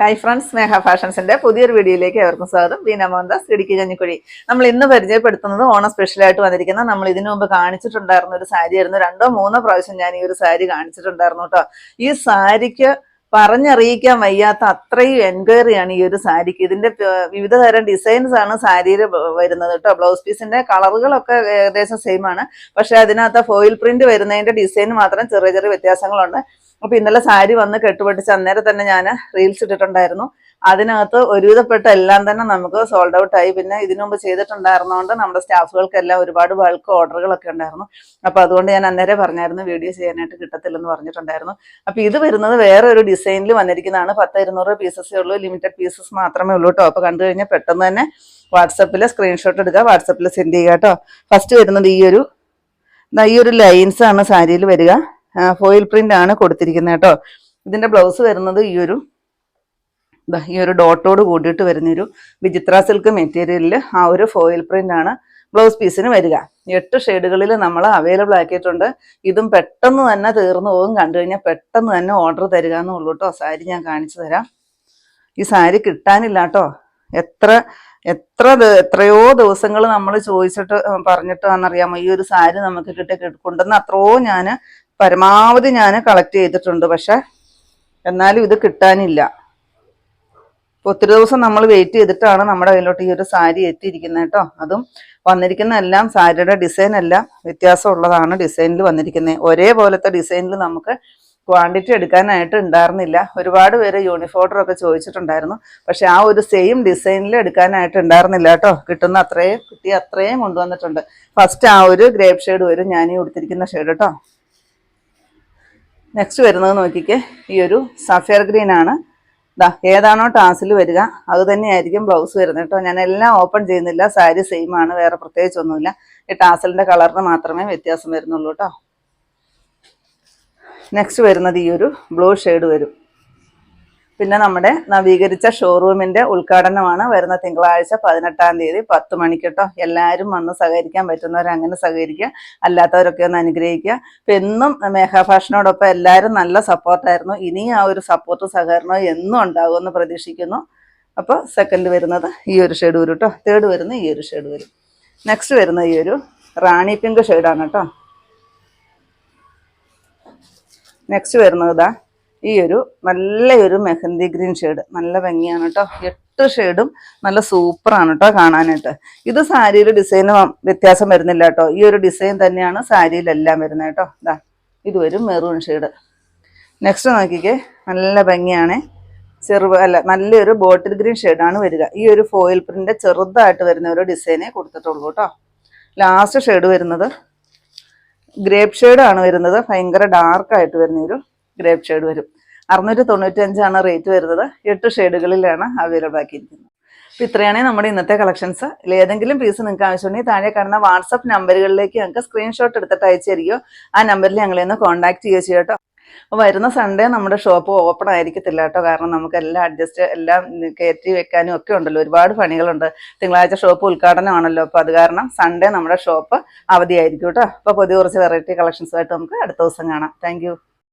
Hi friends സ്നേഹ ഫാഷൻസിന്റെ പുതിയൊരു വീഡിയോയിലേക്ക് ഏവർക്കും സ്വാഗതം. ബീന മോഹൻദാസ് ഇടുക്കി കഞ്ഞിക്കുഴി നമ്മൾ ഇന്ന് പരിചയപ്പെടുത്തുന്നത് ഓണം സ്പെഷ്യലായിട്ട് വന്നിരിക്കുന്ന നമ്മൾ ഇതിനു മുമ്പ് കാണിച്ചിട്ടുണ്ടായിരുന്ന ഒരു സാരി ആയിരുന്നു. രണ്ടോ മൂന്നോ പ്രാവശ്യം ഞാൻ ഈ ഒരു സാരി കാണിച്ചിട്ടുണ്ടായിരുന്നു കേട്ടോ. ഈ സാരിക്ക് പറഞ്ഞറിയിക്കാൻ വയ്യാത്ത അത്രയും എൻക്വയറിയാണ് ഈ ഒരു സാരിക്ക്. ഇതിന്റെ വിവിധ തരം ഡിസൈൻസ് ആണ് സാരിയിൽ വരുന്നത് കേട്ടോ. ബ്ലൗസ് പീസിന്റെ കളറുകളൊക്കെ ഏകദേശം സെയിം ആണ്. പക്ഷെ അതിനകത്ത് ഫോയിൽ പ്രിന്റ് വരുന്നതിന്റെ ഡിസൈൻ മാത്രം ചെറിയ ചെറിയ വ്യത്യാസങ്ങളുണ്ട്. അപ്പൊ ഇന്നലെ സാരി വന്ന് കെട്ടുപൊട്ടിച്ച് അന്നേരം തന്നെ ഞാൻ റീൽസ് ഇട്ടിട്ടുണ്ടായിരുന്നു. അതിനകത്ത് ഒരുവിധപ്പെട്ട എല്ലാം തന്നെ നമുക്ക് സോൾഡ് ഔട്ട് ആയി. പിന്നെ ഇതിനു മുമ്പ് ചെയ്തിട്ടുണ്ടായിരുന്നതുകൊണ്ട് നമ്മുടെ സ്റ്റാഫുകൾക്കെല്ലാം ഒരുപാട് ബൾക്ക് ഓർഡറുകളൊക്കെ ഉണ്ടായിരുന്നു. അപ്പൊ അതുകൊണ്ട് ഞാൻ അന്നേരം പറഞ്ഞായിരുന്നു വീഡിയോ ചെയ്യാനായിട്ട് കിട്ടത്തില്ലെന്ന് പറഞ്ഞിട്ടുണ്ടായിരുന്നു. അപ്പൊ ഇത് വരുന്നത് വേറെ ഒരു ഡിസൈനിൽ വന്നിരിക്കുന്നതാണ്. പത്ത് ഇരുന്നൂറ് പീസസേ ഉള്ളൂ. ലിമിറ്റഡ് പീസസ് മാത്രമേ ഉള്ളൂ കേട്ടോ അപ്പൊ കണ്ടു കഴിഞ്ഞാൽ പെട്ടെന്ന് തന്നെ വാട്സപ്പിൽ സ്ക്രീൻഷോട്ട് എടുക്കുക. വാട്സപ്പിൽ സെൻഡ് ചെയ്യുക കേട്ടോ ഫസ്റ്റ് വരുന്നത് ഈ ഒരു ഈ ഒരു ലൈൻസ് ആണ് സാരിയിൽ വരിക. ഫോയിൽ പ്രിന്റ് ആണ് കൊടുത്തിരിക്കുന്നത് കേട്ടോ. ഇതിന്റെ ബ്ലൗസ് വരുന്നത് ഈ ഒരു ഈ ഒരു ഡോട്ടോട് കൂടിയിട്ട് വരുന്ന ഒരു വിചിത്ര സിൽക്ക് മെറ്റീരിയലിൽ ആ ഒരു ഫോയിൽ പ്രിന്റ് ആണ് ബ്ലൗസ് പീസിന് വരിക. എട്ട് ഷെയ്ഡുകളിൽ നമ്മൾ അവൈലബിൾ ആക്കിയിട്ടുണ്ട്. ഇതും പെട്ടെന്ന് തന്നെ തീർന്നു പോകും. കണ്ടു കഴിഞ്ഞാൽ പെട്ടെന്ന് തന്നെ ഓർഡർ തരിക എന്നുള്ളൂ കേട്ടോ. സാരി ഞാൻ കാണിച്ചു തരാം. ഈ സാരി കിട്ടാനില്ല കേട്ടോ. എത്ര എത്ര എത്രയോ ദിവസങ്ങൾ നമ്മൾ ചോദിച്ചിട്ട് പറഞ്ഞിട്ട് വന്നറിയാമോ? ഈ ഒരു സാരി നമുക്ക് കിട്ടി- കൊണ്ടുവന്ന് അത്രയോ ഞാൻ പരമാവധി ഞാൻ കളക്ട് ചെയ്തിട്ടുണ്ട് പക്ഷെ എന്നാലും ഇത് കിട്ടാനില്ല. ഒത്തിരി ദിവസം നമ്മൾ വെയിറ്റ് ചെയ്തിട്ടാണ് നമ്മുടെ കയ്യിലോട്ട് ഈ ഒരു സാരി എത്തിയിരിക്കുന്നത് കേട്ടോ. അതും വന്നിരിക്കുന്ന എല്ലാം സാരിയുടെ ഡിസൈൻ എല്ലാം വ്യത്യാസമുള്ളതാണ് ഡിസൈനിൽ വന്നിരിക്കുന്നത് ഒരേപോലത്തെ ഡിസൈനിൽ നമുക്ക് ക്വാണ്ടിറ്റി എടുക്കാനായിട്ട് ഉണ്ടായിരുന്നില്ല. ഒരുപാട് പേര് യൂണിഫോർഡർ ഒക്കെ ചോദിച്ചിട്ടുണ്ടായിരുന്നു. പക്ഷെ ആ ഒരു സെയിം ഡിസൈനിൽ എടുക്കാനായിട്ട് ഉണ്ടായിരുന്നില്ല കേട്ടോ. കിട്ടുന്ന അത്രയും കിട്ടിയ അത്രയും കൊണ്ടുവന്നിട്ടുണ്ട്. ഫസ്റ്റ് ആ ഒരു ഗ്രേപ്പ് ഷെയ്ഡ് വരും ഞാൻ ഈ കൊടുത്തിരിക്കുന്ന ഷെയ്ഡ് കേട്ടോ. നെക്സ്റ്റ് വരുന്നത് നോക്കിക്കേ. ഈ ഒരു സഫയർ ഗ്രീൻ ആണ്. ദാ ഏതാണോ ടാസിൽ വരിക. അത് തന്നെയായിരിക്കും ബ്ലൗസ് വരുന്നത് കേട്ടോ. ഞാൻ എല്ലാം ഓപ്പൺ ചെയ്യുന്നില്ല. സാരി സെയിം ആണ്. വേറെ പ്രത്യേകിച്ചൊന്നുമില്ല. ഈ ടാസലിന്റെ കളറിന് മാത്രമേ വ്യത്യാസം വരുന്നുള്ളൂ കേട്ടോ. നെക്സ്റ്റ് വരുന്നത് ഈ ഒരു ബ്ലൂ ഷെയ്ഡ് വരും. പിന്നെ നമ്മുടെ നവീകരിച്ച ഷോറൂമിന്റെ ഉദ്ഘാടനമാണ് വരുന്ന തിങ്കളാഴ്ച പതിനെട്ടാം തീയതി പത്ത് മണിക്ക് കേട്ടോ എല്ലാവരും വന്ന് സഹകരിക്കാൻ പറ്റുന്നവർ അങ്ങനെ സഹകരിക്കുക. അല്ലാത്തവരൊക്കെ ഒന്ന് അനുഗ്രഹിക്കുക. അപ്പം എന്നും മേഘാഭാഷനോടൊപ്പം എല്ലാവരും നല്ല സപ്പോർട്ടായിരുന്നു ഇനിയും ആ ഒരു സപ്പോർട്ട് സഹകരണം എന്നും ഉണ്ടാകുമെന്ന് പ്രതീക്ഷിക്കുന്നു. അപ്പോൾ സെക്കൻഡ് വരുന്നത് ഈ ഒരു ഷെയ്ഡ് വരും കേട്ടോ തേർഡ് വരുന്നത് ഈ ഒരു ഷെയ്ഡ് വരും നെക്സ്റ്റ് വരുന്നത് ഈ ഒരു റാണി പിങ്ക് ഷെയ്ഡാണ് കേട്ടോ നെക്സ്റ്റ് വരുന്നത് ഇതാ ഈ ഒരു നല്ലൊരു മെഹന്തി ഗ്രീൻ ഷെയ്ഡ്. നല്ല ഭംഗിയാണ് കേട്ടോ എട്ട് ഷെയ്ഡും നല്ല സൂപ്പറാണ് കേട്ടോ കാണാനായിട്ട്. ഇത് സാരിയുടെ ഡിസൈന് വ്യത്യാസം വരുന്നില്ല കേട്ടോ ഈ ഒരു ഡിസൈൻ തന്നെയാണ് സാരിയിലെല്ലാം വരുന്നത് കേട്ടോ ഇതാ ഇത് വരും മെറൂൺ ഷെയ്ഡ്. നെക്സ്റ്റ് നോക്കിക്കേ. നല്ല ഭംഗിയാണേ. ചെറു അല്ല നല്ലൊരു ബോട്ടിൽ ഗ്രീൻ ഷെയ്ഡാണ് വരിക. ഈ ഒരു ഫോയിൽ പ്രിന്റ് ചെറുതായിട്ട് വരുന്ന ഒരു ഡിസൈനേ കൊടുത്തിട്ടുള്ളൂ കേട്ടോ ലാസ്റ്റ് ഷെയ്ഡ് വരുന്നത്. ഗ്രേപ്പ് ഷെയ്ഡാണ് വരുന്നത്. ഭയങ്കര ഡാർക്കായിട്ട് വരുന്ന ഒരു ഗ്രേപ്പ് ഷെയ്ഡ് വരും. അറുന്നൂറ്റി തൊണ്ണൂറ്റി അഞ്ചാണ് റേറ്റ് വരുന്നത്. എട്ട് ഷെയ്ഡുകളിലാണ് അവൈലബിൾ ആക്കിയിരിക്കുന്നത്. അപ്പോൾ ഇത്രയാണ് നമ്മുടെ ഇന്നത്തെ കളക്ഷൻസ് ഏതെങ്കിലും പീസ് നിങ്ങൾക്ക് ആവശ്യമുണ്ടെങ്കിൽ താഴെ കാണുന്ന വാട്സപ്പ് നമ്പറുകളിലേക്ക് ഞങ്ങൾക്ക് സ്ക്രീൻഷോട്ട് എടുത്തിട്ട് അയച്ചു തരികയോ ആ നമ്പറിൽ ഞങ്ങളെ ഒന്ന് കോൺടാക്ട് ചെയ്യുകയോ ചെയ്യോ കേട്ടോ. അപ്പോൾ വരുന്ന സൺഡേ നമ്മുടെ ഷോപ്പ് ഓപ്പൺ ആയിരിക്കത്തില്ല കേട്ടോ. കാരണം നമുക്ക് എല്ലാം അഡ്ജസ്റ്റ് എല്ലാം കയറ്റി വെക്കാനും ഒക്കെ ഉണ്ടല്ലോ. ഒരുപാട് പണികളുണ്ട്. തിങ്കളാഴ്ച ഷോപ്പ് ഉദ്ഘാടനമാണല്ലോ. അപ്പോൾ അത് കാരണം സൺഡേ നമ്മുടെ ഷോപ്പ് അവധിയായിരിക്കും കേട്ടോ. അപ്പോൾ പുതിയ കുറച്ച് വെറൈറ്റി കളക്ഷൻസുമായിട്ട് നമുക്ക് അടുത്ത ദിവസം കാണാം. താങ്ക്